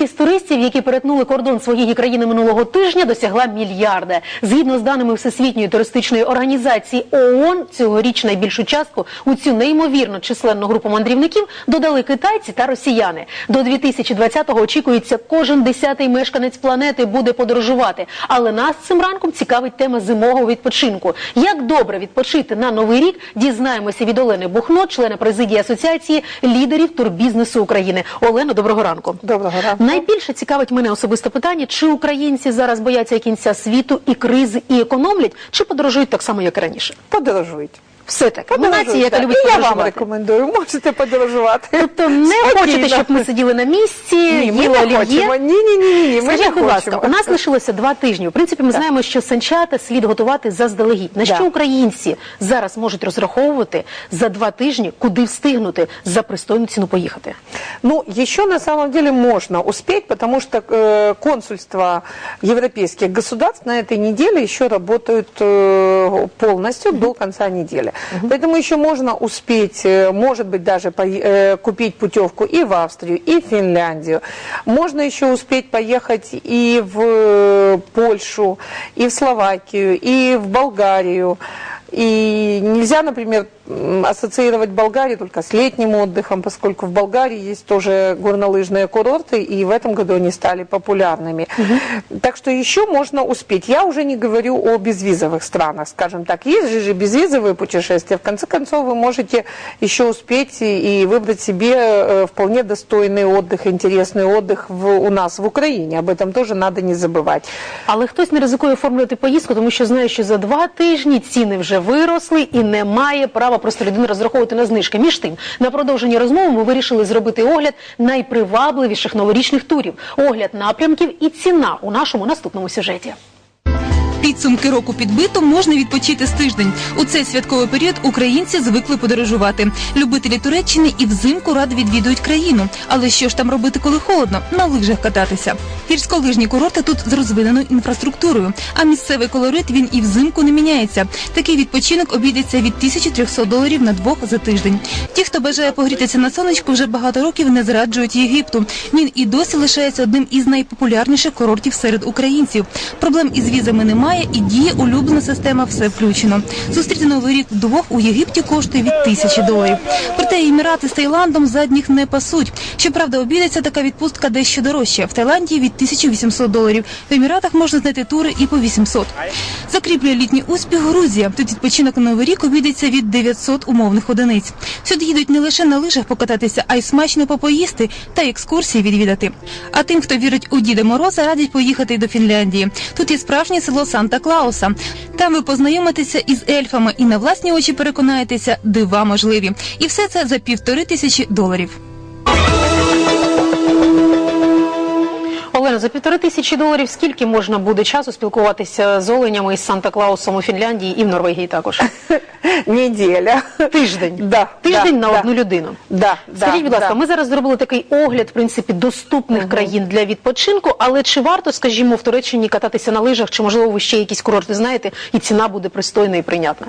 Кількість туристів, які перетнули кордон своєї країни минулого тижня, досягла мільярда. Згідно з даними Всесвітньої туристичної організації ООН, цьогоріч найбільшу частку у цю неймовірно численну групу мандрівників додали китайці та росіяни. До 2020-го очікується, кожен десятий мешканець планети буде подорожувати. Але нас цим ранком цікавить тема зимового відпочинку. Як добре відпочити на новий рік, дізнаємося від Олени Бухно, члена президії асоціації лідерів турбізнесу України. Олено, доброго ранку. Доброго ранку. Найбільше цікавить мене особисто питання: чи українці зараз бояться кінця світу і кризи і економлять, чи подорожують так само, як раніше? Подорожуйте Все таки, ми Подорожуйте. нація, яка любить І я вам подорожувати. рекомендую, можете подорожувати. Тобто не Спокійно. хочете, щоб ми сиділи на місці, Ні, ми їли не олів'є? хочемо. Ні, ні, ні, ні, ні, ми Скажіть, не будь ласка, хочемо. у нас лишилося два тижні. В принципі, ми знаємо, що санчата слід готувати заздалегідь. На Да. що українці зараз можуть розраховувати за два тижні, куди встигнути за пристойну ціну поїхати? Ну, еще на самом деле можно успеть, потому что э, консульства европейских государств на этой неделе еще работают э, полностью до конца недели. Поэтому еще можно успеть, э, может быть, даже э, купить путевку и в Австрию, и в Финляндию. Можно еще успеть поехать и в э, Польшу, и в Словакию, и в Болгарию. И нельзя, например, ассоциировать Болгарию только с летним отдыхом, поскольку в Болгарии есть тоже горнолыжные курорты, и в этом году они стали популярными. Так что еще можно успеть. Я уже не говорю о безвизовых странах, скажем так. Есть же, же безвизовые путешествия. В конце концов, вы можете еще успеть и и выбрать себе э, вполне достойный отдых, интересный отдых в, у нас в Украине. Об этом тоже надо не забывать. Але хтось не ризикує оформлювати поїздку, тому що знає, що за два тижні ціни вже виросли і немає права просто людини розраховувати на знижки. Між тим, на продовження розмови ми вирішили зробити огляд найпривабливіших новорічних турів, огляд напрямків і ціна у нашому наступному сюжеті. Підсумки року підбито можна відпочити з тиждень. У цей святковий період українці звикли подорожувати. Любителі Туреччини і взимку радо відвідують країну. Але що ж там робити, коли холодно? На лижах кататися. Гірськолижні курорти тут з розвиненою інфраструктурою, а місцевий колорит він і взимку не міняється. Такий відпочинок обійдеться від 1300 доларів на двох за тиждень. Ті, хто бажає погрітися на сонечку, вже багато років не зраджують Єгипту. Він і досі лишається одним із найпопулярніших курортів серед українців. Проблем із візами немає і діє улюблена система все включено. Зустріти новий рік вдвох у Єгипті коштує від тисячі доларів. Проте Емірати з Таїландом задніх не пасуть. Щоправда, обійдеться така відпустка дещо дорожче. В Таїланді від 1800 доларів. В Еміратах можна знайти тури і по 800. Закріплює літній успіх Грузія. Тут відпочинок на новий рік обійдеться від 900 умовних одиниць. Сюди їдуть не лише на лижах покататися, а й смачно попоїсти та екскурсії відвідати. А тим, хто вірить у Діда Мороза, радять поїхати до Фінляндії. Тут є справжнє село Санта-Клауса. Там ви познайомитеся із ельфами і на власні очі переконаєтеся, дива можливі. І все це за півтори тисячі доларів. Олена, за півтори тисячі доларів скільки можна буде часу спілкуватися з оленями із Санта-Клаусом у Фінляндії і в Норвегії також? Неделя. Тиждень. Да, Тиждень да, на да. одну людину. Да, Скажіть, будь ласка, да. ми зараз зробили такий огляд, в принципі, доступних країн для відпочинку, але чи варто, скажімо, в Туреччині кататися на лижах, чи можливо ви ще якісь курорти знаєте, і ціна буде пристойна і прийнятна?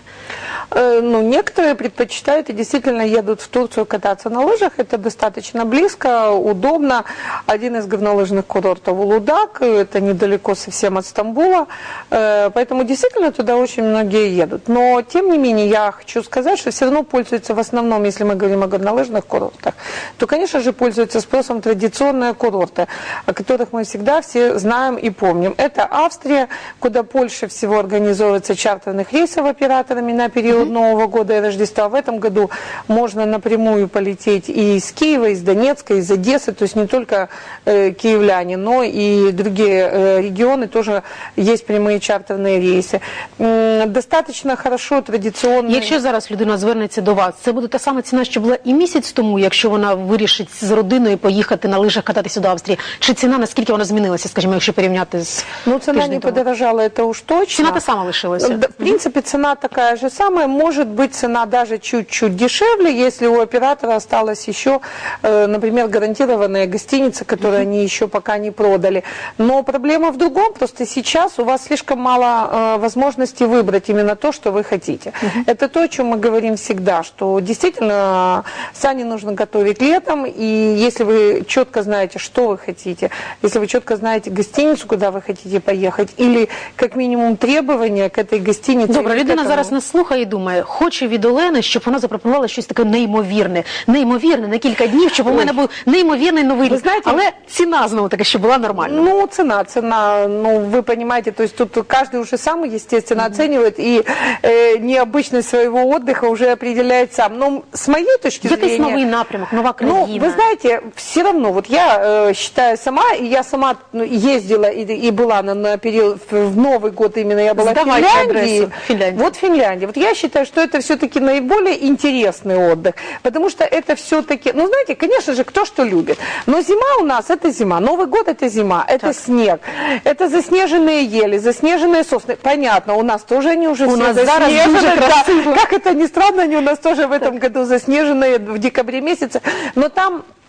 Э, Ну, некоторые предпочитают и действительно едут в Турцию кататься на лыжах. Это достаточно близко, удобно. Один из горнолыжных курортов Улудак, это недалеко совсем от Стамбула. Э, Поэтому действительно туда очень многие едут. Но, тем не менее, я хочу сказать, что все равно пользуются в основном, если мы говорим о горнолыжных курортах, то, конечно же, пользуются спросом традиционные курорты, о которых мы всегда все знаем и помним. Это Австрия, куда больше всего организовывается чартерных рейсов операторами на период Нового года и Рождества. В этом году можно напрямую полететь и из Киева, и из Донецка, и из Одессы, то есть не только э, киевляне, но и другие э, регионы тоже есть прямые чартерные рейсы. М, Достаточно хорошо традиционно. Якщо зараз людина звернеться до вас, це буде та сама ціна, що була і місяць тому, якщо вона вирішить з родиною поїхати на лижах кататися до Австрії. Чи ціна наскільки вона змінилася, скажімо, якщо порівняти з Ну, цена тиждень не тому? подорожала, это уж точно. Ціна та сама лишилася. Да, В принципе, цена такая же самая. Думаем, может быть цена даже чуть-чуть дешевле, если у оператора осталась еще, э, например, гарантированная гостиница, которую они еще пока не продали. Но проблема в другом, просто сейчас у вас слишком мало э, возможностей выбрать именно то, что вы хотите. Это то, о чем мы говорим всегда, что действительно сани нужно готовить летом, и если вы четко знаете, что вы хотите, если вы четко знаете гостиницу, куда вы хотите поехать, или как минимум требования к этой гостинице. Добре, людина зараз нас слухає і думає, хоче від Олени, щоб вона запропонувала щось таке неймовірне, неймовірне на кілька днів, щоб у мене був неймовірний новий Ви рік. знаєте- Але ціна знову таки, щоб була нормальна. Ну, цена, цена, ну, вы понимаете, то есть тут каждый уже сам, естественно, оценивает, и э, необычность своего отдыха уже определяет сам. Но с моей точки Якийсь зрения... новий напрямок, нова Ну, країна. вы знаете, все равно, вот я э, считаю сама, и я сама ну, ездила и, и была на, на период, в в Новый год именно я была Сдавайте в Финляндии. адресу. Финляндия. Вот Финляндия. Вот я считаю, что это все-таки наиболее интересный отдых, потому что это все-таки, ну, знаете, конечно же, кто что любит, но зима у нас это зима, Новый год это зима, это Так. снег, это заснеженные ели, заснеженные сосны. Понятно, у нас тоже они уже У все нас зараз заснежены, дуже да. красиво. Как это ни странно, они у нас тоже в этом году заснеженные в декабре месяце. Но там, э,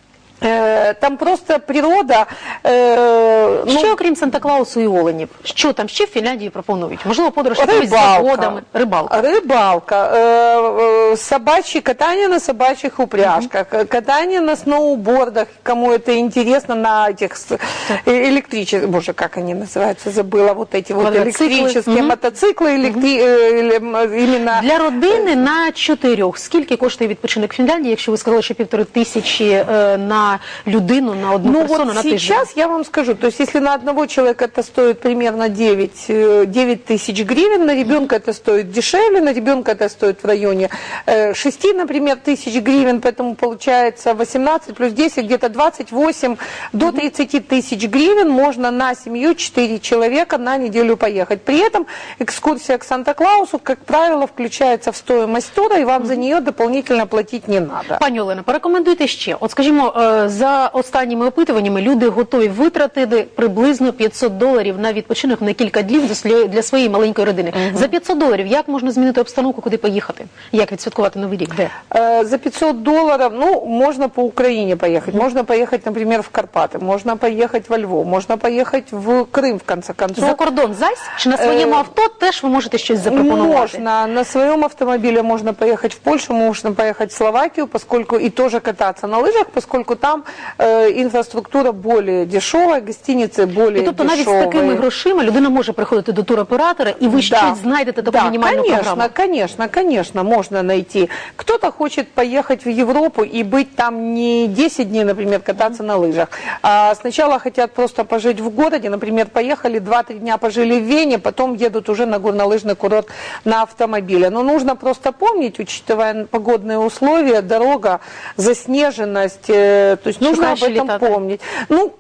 там просто природа. э, ну, Ще окрім Санта-Клаусу і Оленів, що там ще в Фінляндії пропонують? Можливо, подорож якимись заводами, рибалка. Рыбалка, э, э, собачьи, катание на собачьих упряжках, э, катание на сноубордах, кому это интересно, на этих с- э, электрических, боже, как они называются, забыла, вот эти вот Квадроциклы. электрические Мгм. мотоциклы, электри- э, или, м, именно... Для родини на чотирьох. Скільки коштує відпочинок в Фінляндії, якщо ви сказали, що півтори тисячі е, на людину, на одну Ну персону вот на тиждень? сейчас я вам скажу, то есть если на одного человека это стоит примерно 9, э, 9 тысяч гривен, на ребенка это стоит дешевле, на ребенка это стоит в районе э, 6, например, тысяч гривен, поэтому получается 18 плюс 10, где-то 28 до 30 тысяч гривен можно на семью 4 человека на неделю поехать. При этом экскурсия к Санта-Клаусу, как правило, включается в стоимость тура, и вам за нее дополнительно платить не надо. Пані Олено, порекомендуйте ще. От скажімо, за останніми опитуваннями люди готові витратити приблизно 500 доларів на відпочинок на кілька днів для своєї- для своєї маленької родини. За 500 доларів як можна змінити обстановку, куди поїхати? Як відсвяткувати новий рік? Де? Э, За 500 долларов, ну, можно по Украине поехать. Можно поехать, например, в Карпаты, можно поехать во Львов, можно поехать в Крым, в конце концов. За кордон зась? Чи на своєму Е, авто теж ви можете щось запропонувати? Можно. На своем автомобиле можно поехать в Польшу, можно поехать в Словакию, поскольку и тоже кататься на лыжах, поскольку там э, инфраструктура более дешевая, гостиницы более І тобто навіть з дешевые. такими грошима людина може приходити до туроператора, і ви щось знайдете таку да, мінімальну конечно, програму. конечно, конечно, можно найти. Кто-то хочет поехать в Европу и быть там не 10 дней, например, кататься на лыжах, а сначала хотят просто пожить в городе, например, поехали 2-3 дня пожили в Вене, потом едут уже на горнолыжный курорт на автомобиле. Но нужно просто помнить, учитывая погодные условия, дорога, заснеженность, э, то есть нужно об этом летать? помнить. Ну,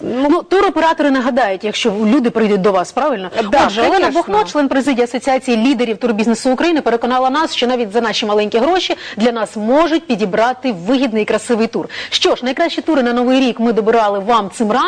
Ну, туроператори нагадають, якщо люди прийдуть до вас, правильно? Да, Отже, Олена. Бухно, член президії Асоціації лідерів турбізнесу України, переконала нас, що навіть за наші маленькі гроші для нас можуть підібрати вигідний і красивий тур. Що ж, найкращі тури на новий рік ми добирали вам цим ранком.